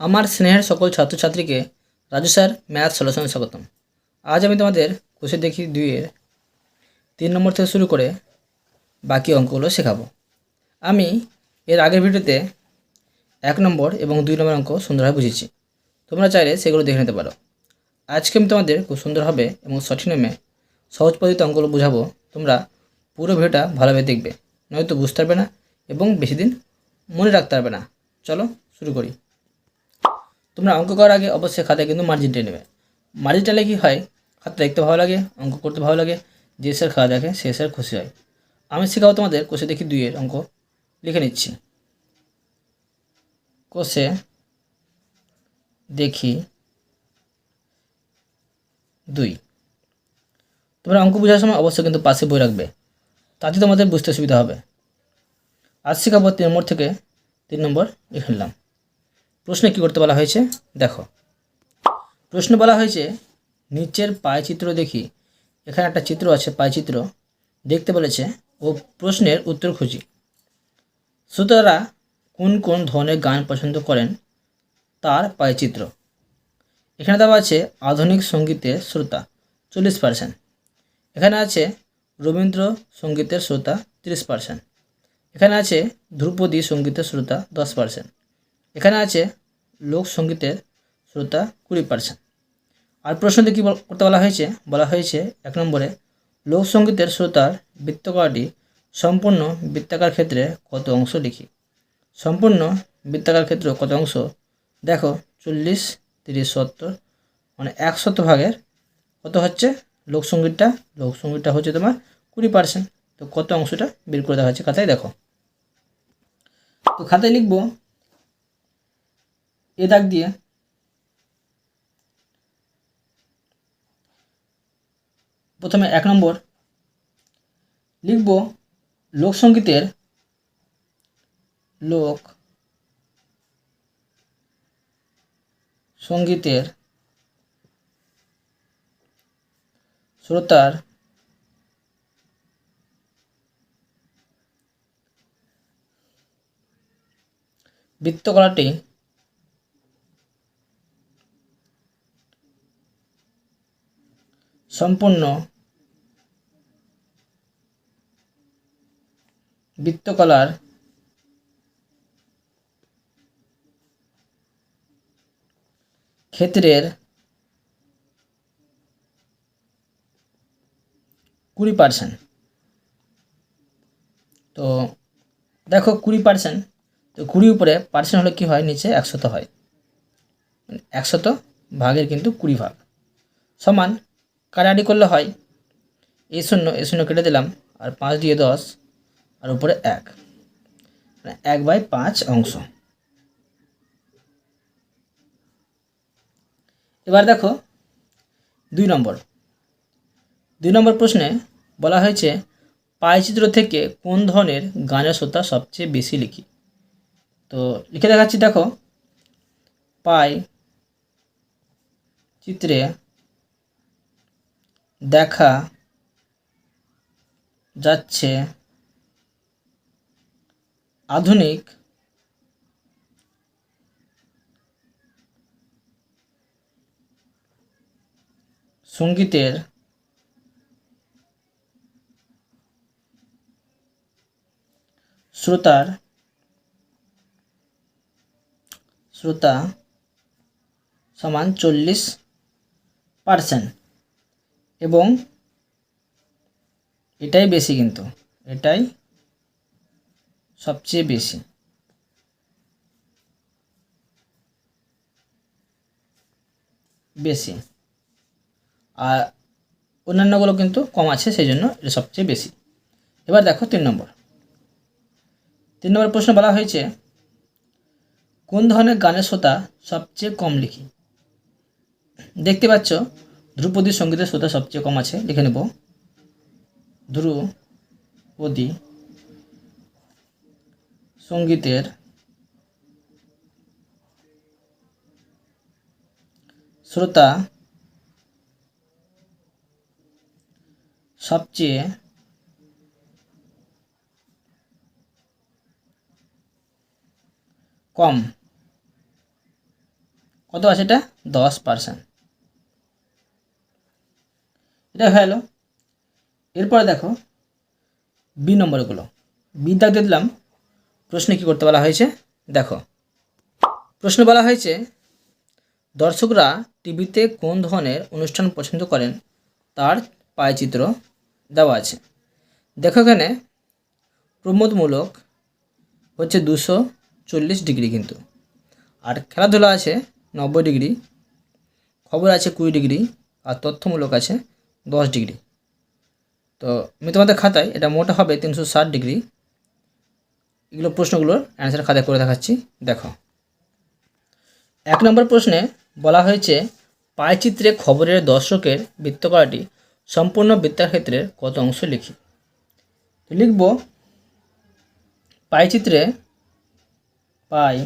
আমার স্নেহের সকল ছাত্রছাত্রীকে রাজু স্যার, ম্যাথ সলিউশনে স্বাগতম। আজ আমি তোমাদের খুশি দেখি দুইয়ের তিন নম্বর থেকে শুরু করে বাকি অঙ্কগুলো শেখাবো। আমি এর আগের ভিডিওতে এক নম্বর এবং দুই নম্বর অঙ্ক সুন্দরভাবে বুঝেছি। তোমরা চাইলে সেগুলো দেখে নিতে পারো। আজকে আমি তোমাদের খুব সুন্দরভাবে এবং সঠিক নামে সহজ পদ্ধতিতে অঙ্কগুলো বুঝাবো। তোমরা পুরো ভিডিওটা ভালোভাবে দেখবে, নয়তো বুঝতে পারবে না এবং বেশি দিন মনে রাখতে পারবে না। চলো শুরু করি। তোমরা অঙ্ক করার আগে অবশ্যই খাতায় কিন্তু মার্জিন টেনে নেবে। মার্জিন টানলে কী হয়? খাতা দেখতে ভালো লাগে, অঙ্ক করতে ভালো লাগে, যে স্যার খাওয়া দেখে সে স্যার খুশি হয়। আমি শেখাবো তোমাদের কোষে দেখি দুইয়ের অঙ্ক। লিখে নিচ্ছি। কোষে দেখি দুই। তোমরা অঙ্ক বোঝার সময় অবশ্যই কিন্তু পাশে বই রাখবে। তাতে তোমাদের বুঝতে সুবিধা হবে। আজ শেখাবো তিন নম্বর থেকে তিন নম্বর লিখে নিলাম। প্রশ্নে কী করতে বলা হয়েছে? দেখো। প্রশ্ন বলা হয়েছে, নিচের পায়চিত্র দেখি। এখানে একটা চিত্র আছে পায়চিত্র দেখতে বলেছে, ও প্রশ্নের উত্তর খুঁজি। শ্রোতারা কোন কোন ধরনের গান পছন্দ করেন? তার পায়চিত্র এখানে দেওয়া আছে, আধুনিক সঙ্গীতের শ্রোতা, চল্লিশ পার্সেন্ট এখানে আছে, রবীন্দ্র সঙ্গীতের শ্রোতা, তিরিশ পার্সেন্ট এখানে আছে, ধ্রুপদী সঙ্গীতের শ্রোতা, দশ পার্সেন্ট এখানে আছে লোকসঙ্গীতের শ্রোতা কুড়ি পার্সেন্ট আর প্রশ্নটি কী করতে বলা হয়েছে? বলা হয়েছে, এক নম্বরে লোকসঙ্গীতের শ্রোতার বৃত্তকারটি সম্পূর্ণ বৃত্তাকার ক্ষেত্রে কত অংশ লিখি? সম্পূর্ণ বৃত্তাকার ক্ষেত্র কত অংশ? দেখো, চল্লিশ, তিরিশ, সত্তর মানে একশত ভাগের কত হচ্ছে? লোকসঙ্গীতটা লোকসঙ্গীতটা হচ্ছে তোমার কুড়ি পার্সেন্ট তো কত অংশটা বের করে দেওয়া হচ্ছে খাতায়? দেখো। তো খাতায় লিখব এ দাগ দিয়ে। প্রথমে এক নম্বর। লিখব লোকসঙ্গীতের লোক সঙ্গীতের শ্রোতার বৃত্তকলাটি সম্পূর্ণ বৃত্তকলার ক্ষেত্রের কুড়ি পার্সেন্ট তো দেখো কুড়ি পার্সেন্ট তো কুড়ি উপরে পার্সেন্ট হলে কী হয়? নিচে একশত হয়। মানে একশত ভাগের কিন্তু কুড়ি ভাগ। সমান কাটাকাটি করলে হয়। এই শূন্য এই শূন্য কেটে দিলাম। আর পাঁচ দিয়ে দশ, আর উপরে এক। মানে এক বাই পাঁচ অংশ। এবার দেখো দুই নম্বর। দুই নম্বর প্রশ্নে বলা হয়েছে, পায়চিত্র থেকে কোন ধরনের গানের শ্রোতা সবচেয়ে বেশি লিখি? তো লিখে দেখাচ্ছি, দেখো। পাই চিত্রে দেখা যাচ্ছে আধুনিক সঙ্গীতের শ্রোতার শ্রোতা সমান চল্লিশ পার্সেন্ট এবং এটাই বেশি কিন্তু, এটাই সবচেয়ে বেশি। বেশি। আর অন্যান্যগুলো কিন্তু কম আছে সেই জন্য এটা সবচেয়ে বেশি। এবার দেখো তিন নম্বর। তিন নম্বর প্রশ্ন বলা হয়েছে, কোন ধরনের গানের শ্রোতা সবচেয়ে কম লিখি? দেখতে পাচ্ছ ধ্রুপদী সঙ্গীতের শ্রোতা সবচেয়ে কম আছে লিখে নেব। ধ্রুপদী সঙ্গীতের শ্রোতা সবচেয়ে কম। কত আছে এটা? দশ পার্সেন্ট এটা হয়ে গেলো এরপরে দেখো বি নম্বরগুলো। বি দাগ দিয়ে দিলাম প্রশ্নে কী করতে বলা হয়েছে? দেখো, প্রশ্ন বলা হয়েছে, দর্শকরা টিভিতে কোন ধরনের অনুষ্ঠান পছন্দ করেন? তার পায়চিত্র দেওয়া আছে। দেখো এখানে, প্রমোদমূলক হচ্ছে দুশো চল্লিশ ডিগ্রি কিন্তু। আর খেলাধুলা আছে নব্বই ডিগ্রি, খবর আছে কুড়ি ডিগ্রি, আর তথ্যমূলক আছে দশ ডিগ্রি। তো আমি তোমাদের খাতায়, এটা মোটা হবে তিনশো ষাট ডিগ্রি। এগুলো প্রশ্নগুলোর অ্যান্সার খাতায় করে দেখাচ্ছি। দেখো। এক নম্বর প্রশ্নে বলা হয়েছে, পায়চিত্রে খবরের দর্শকের বৃত্তকলাটি সম্পূর্ণ বৃত্তাক্ষেত্রের কত অংশ লিখি? লিখব, পায়চিত্রে পাই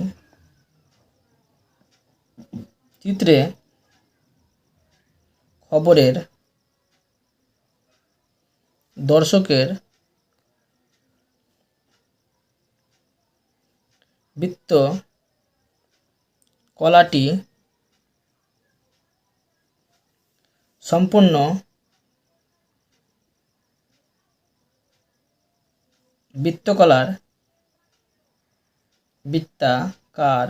চিত্রে খবরের দর্শকের বৃত্ত কলাটি সম্পূর্ণ বৃত্তকলার বৃত্তাকার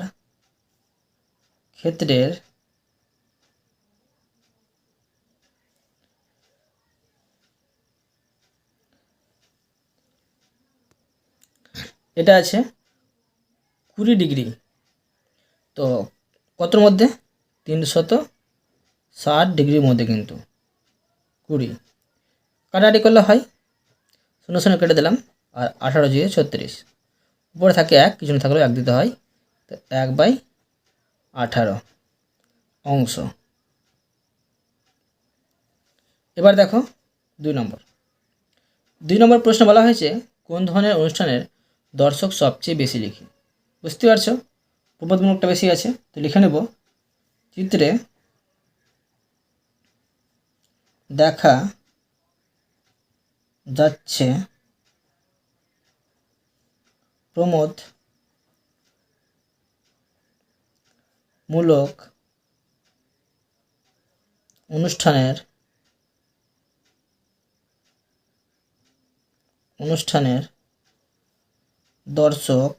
ক্ষেত্রের এটা আছে কুড়ি ডিগ্রি। তো কতর মধ্যে? তিনশত ষাট ডিগ্রির মধ্যে কিন্তু কুড়ি। কাটাকাটি করলে হয়। শূন্য শূন্য কেটে দিলাম আর আঠারো জিরো ছত্রিশ। উপরে থাকে এক কিছু থাকলেও এক দিতে হয়। তো এক বাই আঠারো অংশ। এবার দেখো দুই নম্বর। দুই নম্বর প্রশ্ন বলা হয়েছে কোন ধরনের অনুষ্ঠানের দর্শক সবচেয়ে বেশি লিখি। বুঝতে পারছ? প্রবোধমূলকটা বেশি আছে, তো লিখে নেব। চিত্রে দেখা যাচ্ছে প্রমোদ মূলক অনুষ্ঠানের অনুষ্ঠানের দর্শক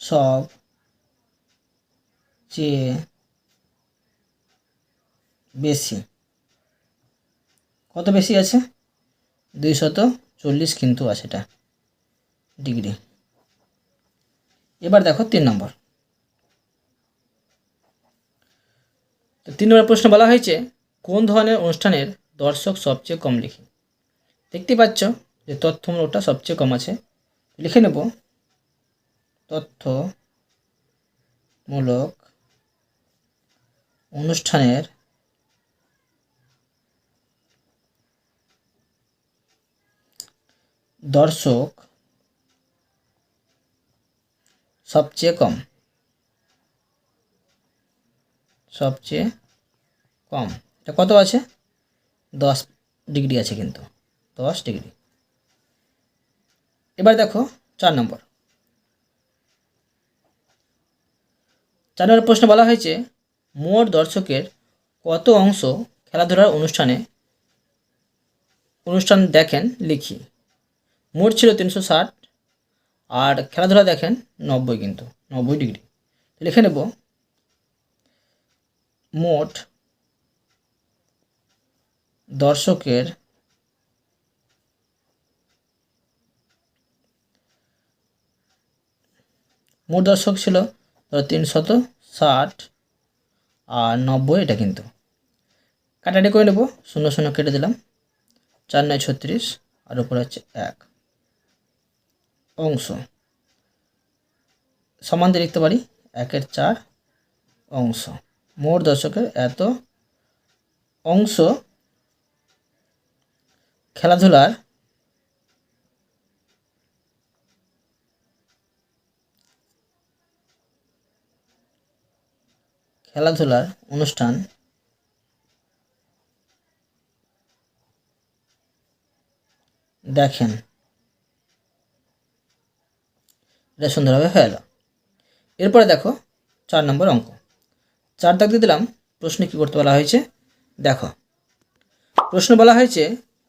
সব চেয়ে বেশি। কত বেশি আছে? দুইশত চল্লিশ কিন্তু আছে এটা ডিগ্রি। এবার দেখো তিন নম্বর। তো তিন নম্বর প্রশ্ন বলা হয়েছে, কোন ধরনের অনুষ্ঠানের দর্শক সবচেয়ে কম লিখি? দেখতে পাচ্ছ যে তথ্যমূলকটা সবচেয়ে কম আছে। লিখে নেব। তথ্যমূলক অনুষ্ঠানের দর্শক সবচেয়ে কম। সবচেয়ে কম। এটা কত আছে? দশ ডিগ্রি আছে কিন্তু। দশ ডিগ্রি। এবার দেখো চার নম্বর। চার নম্বর প্রশ্ন বলা হয়েছে, মোট দর্শকের কত অংশ খেলাধুলার অনুষ্ঠানে, অনুষ্ঠান দেখেন লিখি। মোট ছিল তিনশো ষাট, আর খেলাধুলা দেখেন নব্বই কিন্তু, নব্বই ডিগ্রি। লিখে নেব, মোট দর্শকের মোট দর্শক ছিল, ধরো তিনশত ষাট আর নব্বই এটা কিন্তু। কাটাটি করে নেব, শূন্য শূন্য কেটে দিলাম। চার নয় ছত্রিশ, আর উপরে হচ্ছে এক অংশ। সমান দিয়ে লিখতে পারি, একের চার অংশ। মোট দর্শকের এত অংশ খেলাধুলার খেলাধুলার অনুষ্ঠান। দেখেন। এটা সুন্দরভাবে হয়ে গেল এরপরে দেখো চার নম্বর অঙ্ক। চার দাগ দিয়ে দিলাম, প্রশ্নে কী করতে বলা হয়েছে? দেখো। প্রশ্ন বলা হয়েছে,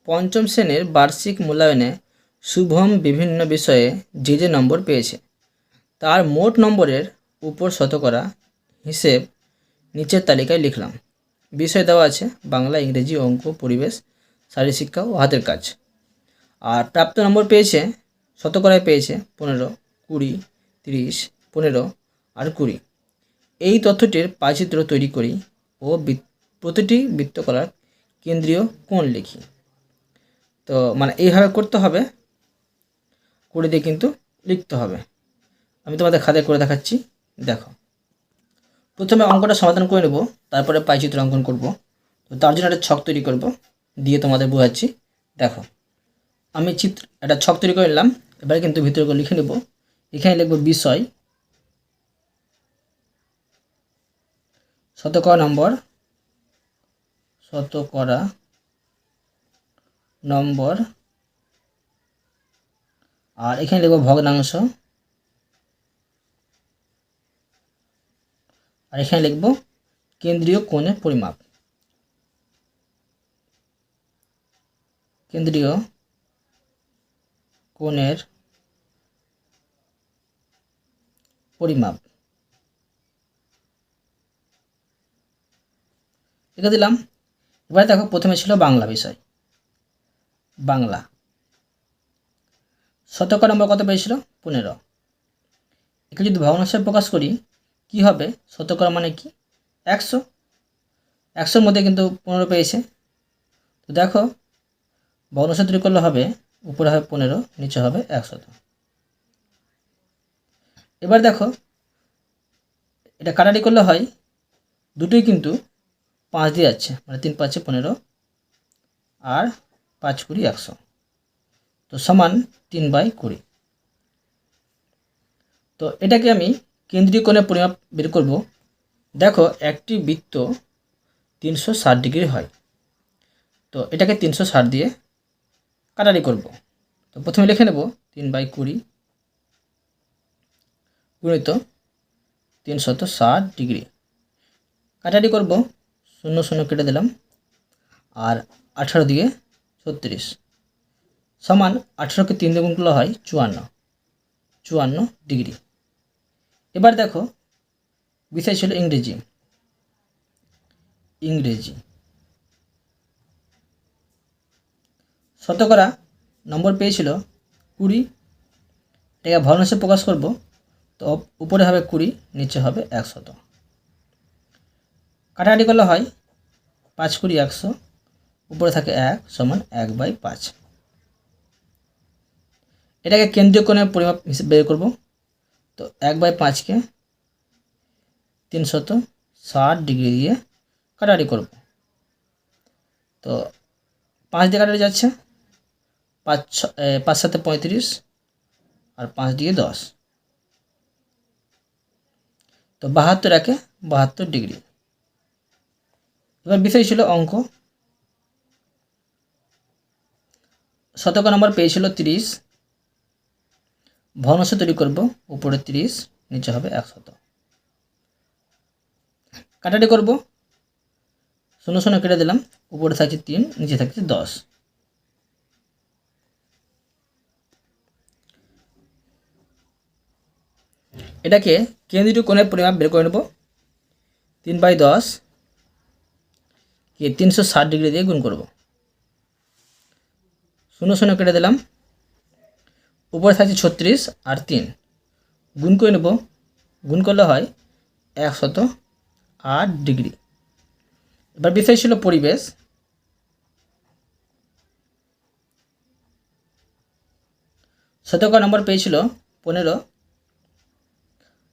পঞ্চম শ্রেণির বার্ষিক মূল্যায়নে শুভম বিভিন্ন বিষয়ে যে যে নম্বর পেয়েছে, তার মোট নম্বরের উপর শতকরা হিসেব নিচের তালিকায় লিখলাম। বিষয় দেওয়া আছে, বাংলা, ইংরেজি, অঙ্ক, পরিবেশ শারীরশিক্ষা ও হাতের কাজ। আর প্রাপ্ত নম্বর পেয়েছে, শতকরায় পেয়েছে পনেরো, কুড়ি, তিরিশ, পনেরো আর কুড়ি। এই তথ্যটির পাচিত্র তৈরি করি ও প্রতিটি বৃত্তকলার কেন্দ্রীয় কোণ লিখি। তো মানে এইভাবে করতে হবে করে দিয়ে কিন্তু লিখতে হবে। আমি তোমাদের খাতায় করে দেখাচ্ছি, দেখো। প্রথমে অঙ্কটা সমাধান করে নেব, তারপরে পাইচিত্র অঙ্কন করব। তো তার জন্য একটা ছক তৈরি করব, দিয়ে তোমাদের বোঝাচ্ছি। দেখো, আমি চিত্র, একটা ছক তৈরি করে নিলাম, এবারে কিন্তু ভিতরে করে লিখে নেব। এখানে লিখব বিষয়, শতকরা নম্বর শতকরা নম্বর, আর এখানে লিখব ভগ্নাংশ। আর এখানে লিখব কেন্দ্রীয় কোণের পরিমাপ। কেন্দ্রীয় কোণের পরিমাপ। লিখে দিলাম। এবার দেখো, প্রথমে ছিল বাংলা বিষয়। বাংলা। শতকরা নম্বর কত পেয়েছিল? পনেরো। একে যদি ভগ্নাংশে প্রকাশ করি কি হবে? শতকরা মানে কি? একশো। একশোর মধ্যে কিন্তু পনেরো পেয়েছে। তো দেখো ভগ্নাংশ তৈরি করলে হবে, উপরে হবে পনেরো, নিচে হবে একশত এবার দেখো, এটা কাটারি করলে হয়, দুটোই কিন্তু পাঁচ দিয়ে যাচ্ছে মানে তিন পাঁচে পনেরো আর পাঁচ কুড়ি একশো। তো সমান তিন বাই কুড়ি। তো এটাকে আমি কেন্দ্রীয় কোণের পরিমাপ বের করব। দেখো, একটি বৃত্ত তিনশো ষাট ডিগ্রি হয়। তো এটাকে তিনশো ষাট দিয়ে কাটারি করব। তো প্রথমে লিখে নেব তিন বাই কুড়ি গুণিত তিনশত ষাট ডিগ্রি। কাটারি করব, শূন্য শূন্য কেটে দিলাম, আর আঠারো দিয়ে ছত্রিশ সমান আঠারোকে তিন দিয়ে গুণ করলে হয় চুয়ান্ন। চুয়ান্ন ডিগ্রি। এবার দেখো, বিষয় ছিল ইংরেজি। ইংরেজি। শতকরা নম্বর পেয়েছিল কুড়ি। এটাকে ভগ্নাংশে প্রকাশ করব, তো উপরে হবে কুড়ি, নিচে হবে একশত। কাটাকাটি করলে হয় পাঁচ কুড়ি একশো, উপরে থাকে এক সমান এক বাই পাঁচ। এটাকে কেন্দ্রীয় কোণের পরিমাপ হিসেবে বের করব। তো এক বাই পাঁচকে তিনশত ষাট ডিগ্রি দিয়ে কাটাকাটি করব। তো পাঁচ দিয়ে কাটাকাটি যাচ্ছে, পাঁচ ছ পাঁচ সাথে পঁয়ত্রিশ আর পাঁচ দিয়ে দশ। তো বাহাত্তর একে বাহাত্তর ডিগ্রি। এবার বিষয় ছিল অঙ্ক। শতক নম্বর পেয়েছিল তিরিশ ভগ্নাংশ তৈরি করব, উপরে তিরিশ, নিচে হবে একশত কাটাটি করব, শূন্য শূন্য কেটে দিলাম, উপরে থাকছে তিন, নিচে থাকছে দশ। এটাকে কেন্দ্রীয় কোণের পরিমাপ বের করে নেব। তিন বাই দশ, কে তিনশো ষাট ডিগ্রি দিয়ে গুণ করব। শূন্য শূন্য কেটে দিলাম উপরে থাকছে ছত্রিশ আর তিন। গুণ করে নেব, গুণ করলে হয় একশত আট ডিগ্রি। এবার বিষয় ছিল পরিবেশ। শতকরা নম্বর পেয়েছিল পনেরো।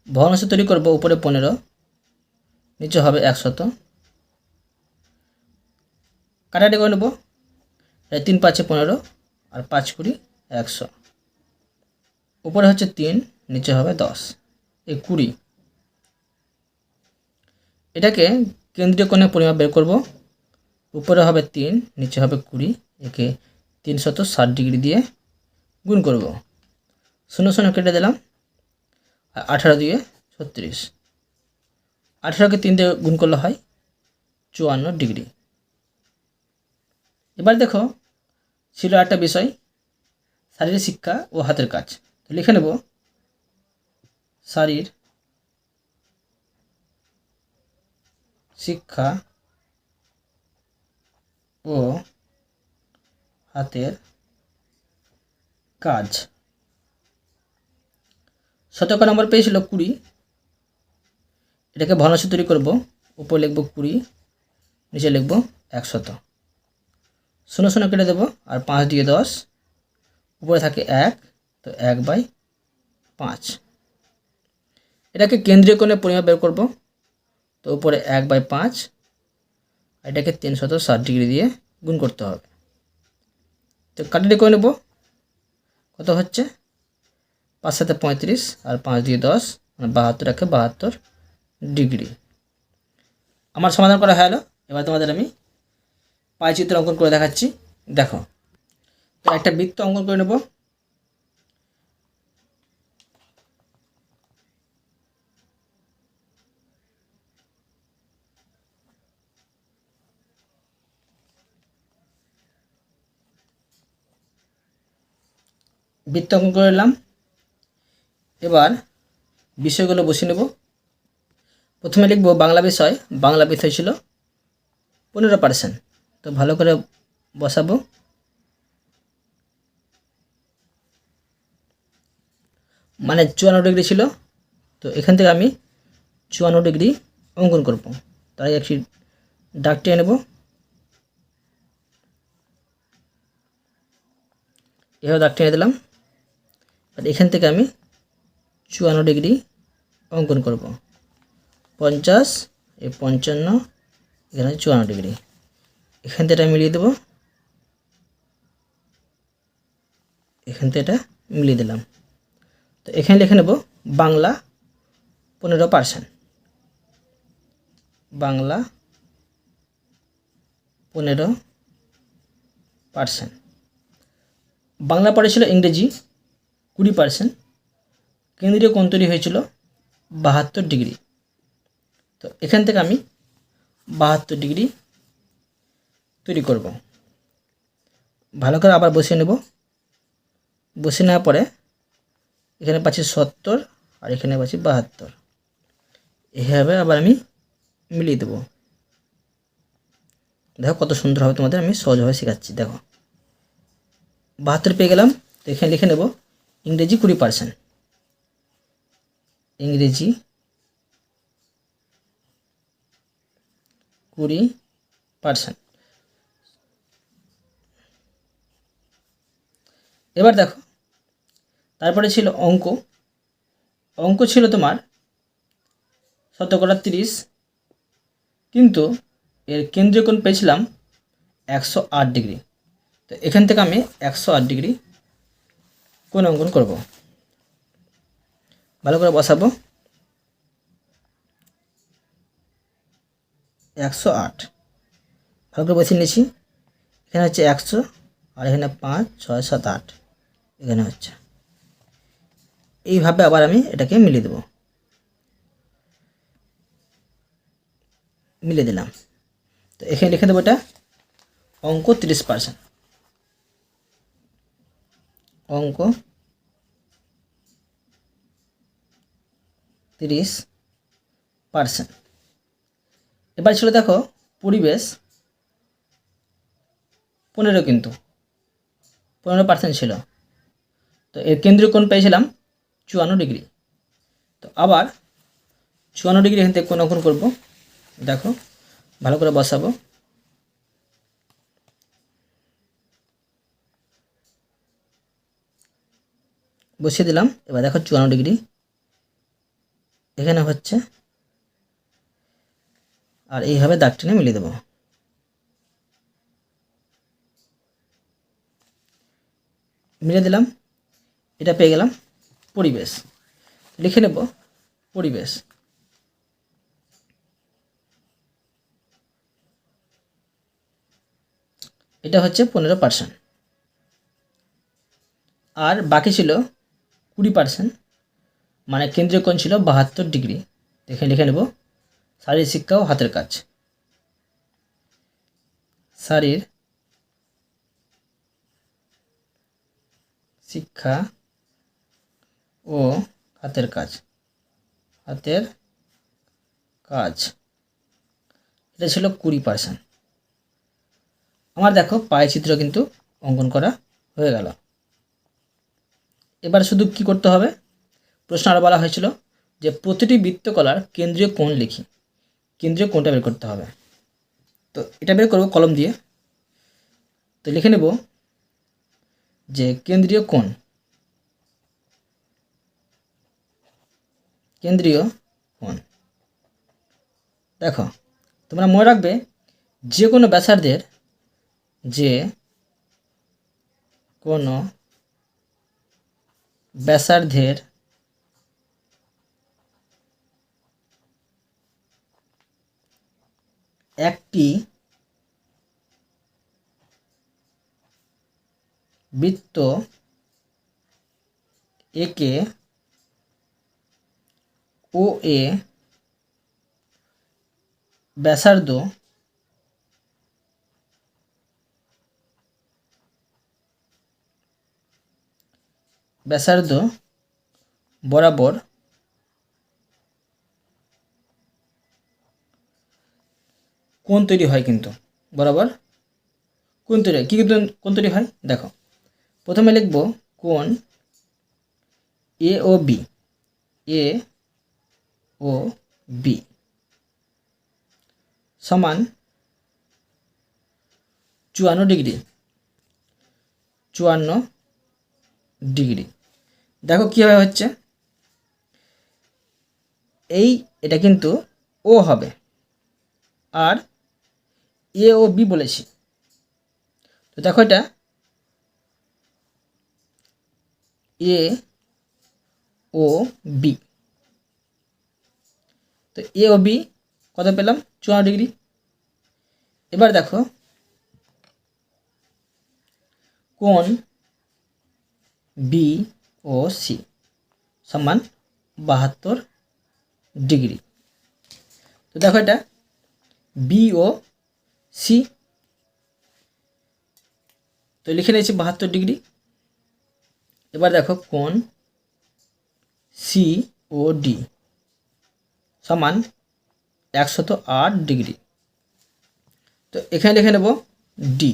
ভগ্নাংশ তৈরি করব উপরে পনেরো, নিচে হবে একশত। কাটাটি করে নেব তিন পাঁচে পনেরো আর পাঁচ কুড়ি একশো। উপরে হচ্ছে তিন, নিচে হবে দশ। এই কুড়ি। এটাকে কেন্দ্রীয় কোণে পরিমাপ বের করব। উপরে হবে তিন, নিচে হবে কুড়ি। একে তিনশত ষাট ডিগ্রি দিয়ে গুণ করব। শূন্য শূন্য কেটে দিলাম। আর আঠারো দিয়ে ছত্রিশ। আঠেরোকে তিন দিয়ে গুণ করলে হয় চুয়ান্ন ডিগ্রি। এবার দেখো, ছিল একটা বিষয়, শারীরিক শিক্ষা ও হাতের কাজ। লিখে নেব। শারীর শিক্ষা ও হাতের কাজ। শতক নম্বর পেয়েছিল কুড়ি। এটাকে ভগ্নাংশ তৈরি করব। উপর লিখব কুড়ি, নিচে লিখব একশত। শূন্য শূন্য কেটে দেবো আর পাঁচ দিয়ে দশ। উপরে থাকে এক। তো এক বাই পাঁচ। এটাকে কেন্দ্রীয় কোণে পরিমাপ বের করব। তো উপরে এক বাই পাঁচ এটাকে তিনশত ষাট ডিগ্রি দিয়ে গুণ করতে হবে। তো কাটাটি করে নেব। কত হচ্ছে? পাঁচ সাথে পঁয়ত্রিশ আর পাঁচ দিয়ে দশ মানে বাহাত্তর একে বাহাত্তর ডিগ্রি। আমার সমাধান করা গেলো। এবার তোমাদের আমি পায়চিত্র অঙ্কন করে দেখাচ্ছি। দেখো, তো একটা বৃত্ত অঙ্কন করে নেব। বৃত্ত অঙ্কন করে নিলাম। এবার বিষয়গুলো বসিয়ে নেব। প্রথমে লিখব বাংলা বিষয়। বাংলা বিষয় ছিল পনেরো পার্সেন্ট তো ভালো করে বসাবো। মানে চুয়ান্ন ডিগ্রি ছিল। তো এখান থেকে আমি চুয়ান্ন ডিগ্রি অঙ্কন করব। তাই একটি দাগ টেনে নেব। এভাবে দাগ টেনে দিলাম। আর এখান থেকে আমি চুয়ান্ন ডিগ্রি অঙ্কন করব। পঞ্চাশ, এই পঞ্চান্ন, এখানে চুয়ান্ন ডিগ্রি। এখান থেকে এটা মিলিয়ে দেবো। এখান থেকে এটা মিলিয়ে দিলাম। তো এখানে লিখে নেব বাংলা পনেরো পার্সেন্ট বাংলা পনেরো পার্সেন্ট বাংলা পড়ে ছিল ইংরেজি। কুড়ি পার্সেন্ট কেন্দ্রীয় কোণ তৈরি হয়েছিল বাহাত্তর ডিগ্রি। তো এখান থেকে আমি বাহাত্তর ডিগ্রি তৈরি করব। ভালো করে আবার বসিয়ে নেব। বসিয়ে নেওয়ার পরে এখানে পাচ্ছি সত্তর আর এখানে পাচ্ছি বাহাত্তর। এইভাবে আবার আমি মিলিয়ে দেবো। দেখো কত সুন্দর হবে তোমাদের, আমি সহজভাবে শেখাচ্ছি। দেখো, বাহাত্তর পেয়ে গেলাম। তো এখানে লিখে নেব ইংরেজি কুড়ি পার্সেন্ট। ইংরেজি কুড়ি পার্সেন্ট। এবার দেখো, তারপরে ছিল অঙ্ক। অঙ্ক ছিল তোমার শতকরা তিরিশ, কিন্তু এর কেন্দ্রীয় কোণ পেয়েছিলাম একশো আট ডিগ্রি। তো এখান থেকে আমি একশো আট ডিগ্রি কোণ অঙ্কন করব? ভালো করে বসাবো। একশো আট। ভালো করে বসিয়ে নিয়েছি। এখানে হচ্ছে একশো, আর এখানে পাঁচ, ছয়, সাত, আট। এখানে হচ্ছে। এইভাবে আবার আমি এটাকে মিলিয়ে দেব। মিলিয়ে দিলাম। তো এখানে লিখে দেবো এটা অঙ্ক তিরিশ পার্সেন্ট অঙ্ক। তিরিশ পার্সেন্ট এবার ছিল দেখো পরিবেশ। পনেরো কিন্তু। পনেরো পার্সেন্ট ছিল। তো এর কেন্দ্রীয় কোণ পেয়েছিলাম চুয়ান্ন ডিগ্রি। তো আবার চুয়ান্ন ডিগ্রি এখান থেকে কোন অঙ্কন করব। দেখো, ভালো করে বসাবো। বসিয়ে দিলাম। এবার দেখো চুয়ান্ন ডিগ্রি। এখানে হচ্ছে, আর এইভাবে দাগ টেনে মিলিয়ে দেবো। মিলে দিলাম। এটা পেয়ে গেলাম পরিবেশ। লিখে নেব পরিবেশ। এটা হচ্ছে পনেরো পার্সেন্ট আর বাকি ছিল কুড়ি পার্সেন্ট মানে কেন্দ্রীয় কোণ ছিল বাহাত্তর ডিগ্রি। দেখে, লিখে নেব শারীর শিক্ষা ও হাতের কাজ। শারীর শিক্ষা ও হাতের কাজ। হাতের কাজ। এটা ছিল কুড়ি পার্সেন্ট আমার দেখো পায়ে চিত্র কিন্তু অঙ্কন করা হয়ে গেল। এবার শুধু কি করতে হবে? প্রশ্ন আরও বলা হয়েছিল যে প্রতিটি বৃত্তকলার কেন্দ্রীয় কোণ লিখি। কেন্দ্রীয় কোণটা বের করতে হবে। তো এটা বের করব কলম দিয়ে। তো লিখে নেব যে কেন্দ্রীয় কোণ কেন্দ্রীয় কোণ। দেখো, তোমরা মনে রাখবে যে কোনো ব্যাসার্ধের যে কোনো ব্যাসার্ধের একটি বৃত্ত একে ও এ ব্যাসার্ধ ব্যাসার্ধ বরাবর কোন তৈরি হয় কিন্তু, বরাবর কোন তৈরি হয়। কী কী কোণ তৈরি হয়? দেখো, প্রথমে লিখব কোন এ ও বি এ ও বি সমান চুয়ান্ন ডিগ্রি। চুয়ান্ন ডিগ্রি। দেখো কীভাবে হচ্ছে। এই, এটা কিন্তু ও হবে। আর এ ও বি বলেছি। তো দেখো এটা। এ ও বি তো এ ও বি কত পেলাম? চুয়ান্ন ডিগ্রি। এবার দেখো। কোন বি ও সি সমান বাহাত্তর ডিগ্রি। তো দেখো এটা বি ও সি তো লিখে নিয়েছি বাহাত্তর ডিগ্রি। এবার দেখো কোন সি ও ডি সমান একশত আট ডিগ্রি। তো এখানে লিখে নেব ডি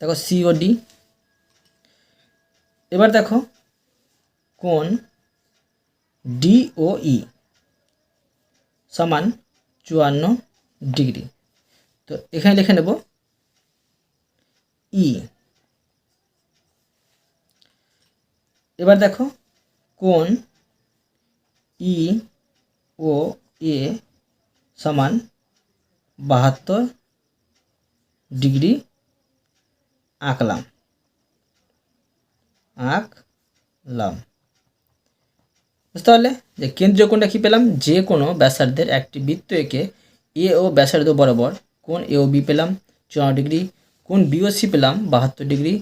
দেখো সি ও ডি এবার দেখো কোন ডি ও ই সমান চুয়ান্ন ডিগ্রি। তো এখানে লিখে নেব ই এবার দেখো কোন ই ও এ সমান বাহাত্তর ডিগ্রি আঁকলাম। আঁকলাম বুঝতে পারলে? যে কেন্দ্রীয় কোণটা কী পেলাম? যে কোনো ব্যাসার্ধের একটি বৃত্ত এঁকে এ ও ব্যাসার্ধ বরাবর কোন এ ও বি পেলাম, চুয়ান্ন ডিগ্রি। কোণ বিও সি পেলাম, বাহাত্তর ডিগ্রি।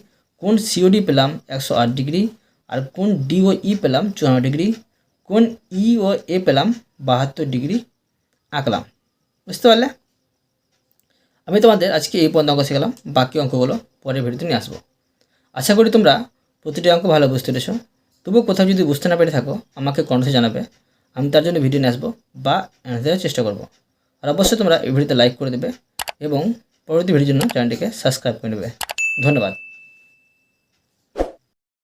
কোণ সিওডি পেলাম, একশো আট ডিগ্রি। আর কোন ডি ও ই পেলাম, চুয়ান্ন ডিগ্রি। কোন ই ও এ পেলাম, বাহাত্তর ডিগ্রি। আঁকলাম বুঝতে পারলে? আমি তোমাদের আজকে এই পর্যন্ত অঙ্ক শেখালাম। বাকি অঙ্কগুলো পরের ভিডিওতে নিয়ে আসব। আশা করি তোমরা প্রতিটি অঙ্ক ভালো বুঝতে পেরেছ? তবুও কোথাও যদি বুঝতে না পেরে থাকো, আমাকে কণ্ঠে জানাবে। আমি তার জন্য ভিডিও নিয়ে আসব বা দেওয়ার চেষ্টা করব। আর অবশ্যই তোমরা এই ভিডিওতে লাইক করে দেবে এবং পরবর্তী ভিডিওর জন্য চ্যানেলটিকে সাবস্ক্রাইব করে নেবে। ধন্যবাদ।